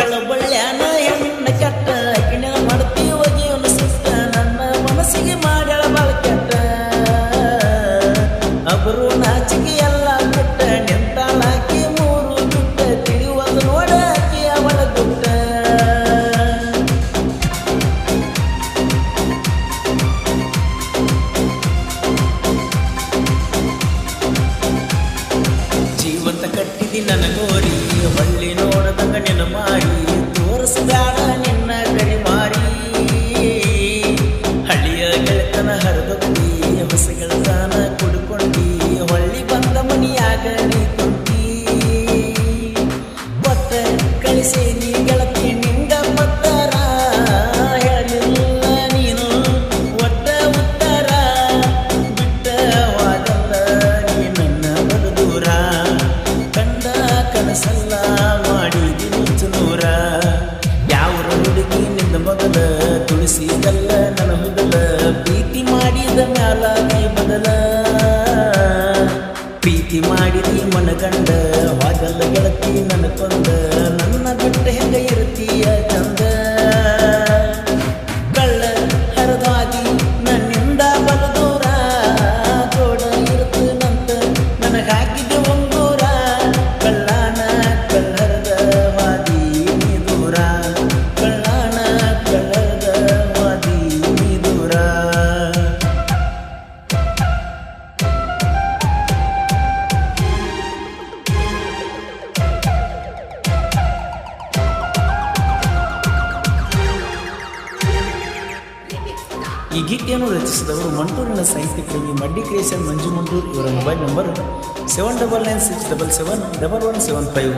ಮಕ್ಕಳು ಬಳ್ಳ್ಯಾನ ತನ ಹುದಲ ಪ್ರೀತಿ ಮಾಡಿದ ಮ್ಯಾಲ ಬದಲ. ಈ ಗೀತೆಯನ್ನು ರಚಿಸಿದವರು ಮಂಟೂರಿನ ಸಾಹಿತ್ಯ ಪ್ರೇಮಿ ಮಡ್ಡಿ ಕ್ರಿಯೇಷನ್ ಮಂಜು ಮಂಟೂರ್ ಇವರ mobile number seven double nine six double seven double one seven five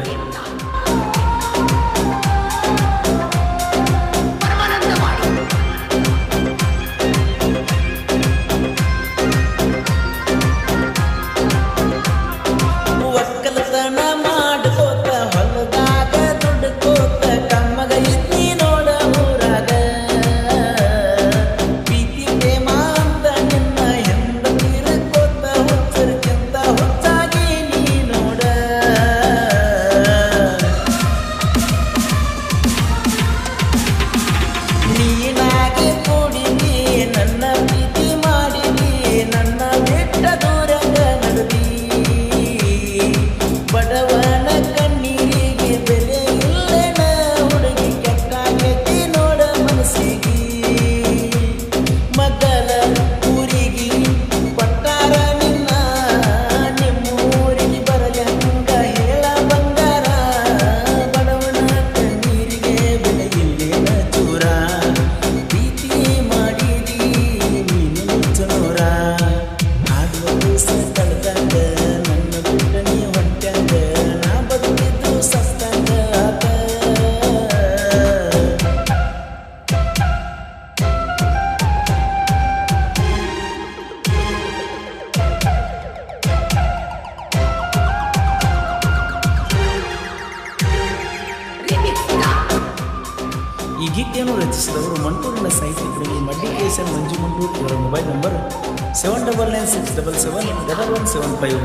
ಈ ಗೀತೆಯನ್ನು ರಚಿಸಿದವರು ಮಂಟೂರಿನ ಸಾಹಿತ್ಯ ಅಕಾಡೆಮಿ ಮಡ್ಡಿಕೇಶನ್ ಮಂಜು ಮಂಟೂರ್ ಇವರ mobile number seven double nine six double seven double one seven five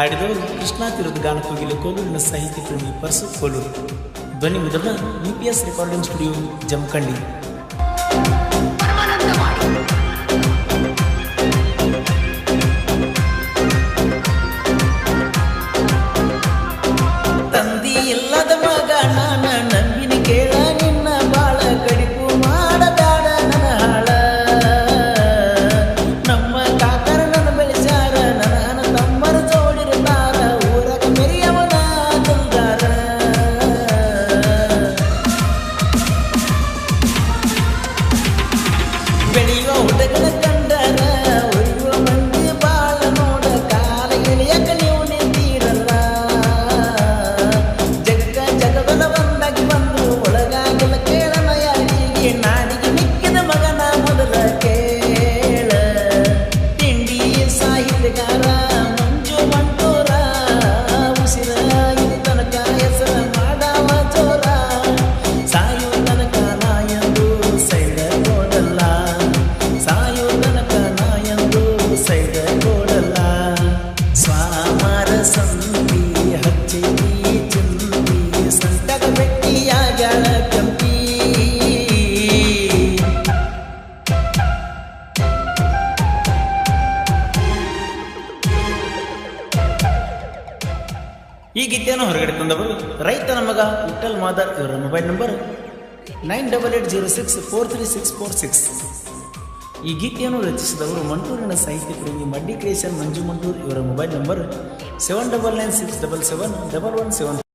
ಹಾಡಿದವರು Krishna ತಿರುದ ಗಾನ ಕೋಗಿಲೆ ಕೋಲೂರಿನ ಸಾಹಿತ್ಯ ಪ್ರೇಮಿ ಪರ್ಸು ಕೋಲೂರು. ಧ್ವನಿ ಮುದ್ರಣ U P S recording studio Jamkhandi. ತಂದಿ ಇಲ್ಲದ ಈ ಗೀತೆಯನ್ನು ಹೊರಗಡೆ ತಂದವರು. ರೈತನ ಮಗ ವಿಠಲ್ ಮಾದರ್ ಇವರ mobile number. Nine double eight zero six four three six four six. ಈ ಗೀತೆಯನ್ನು ರಚಿಸಿದವರು ಮಂಟೂರಿನ ಸಾಹಿತ್ಯ ಪ್ರೇಮಿ ಮಡ್ಡಿ ಕ್ರಿಯೇಷನ್ ಮಂಜು ಮಂಟೂರ್ ಇವರ mobile number. Seven double nine six double seven double one seven.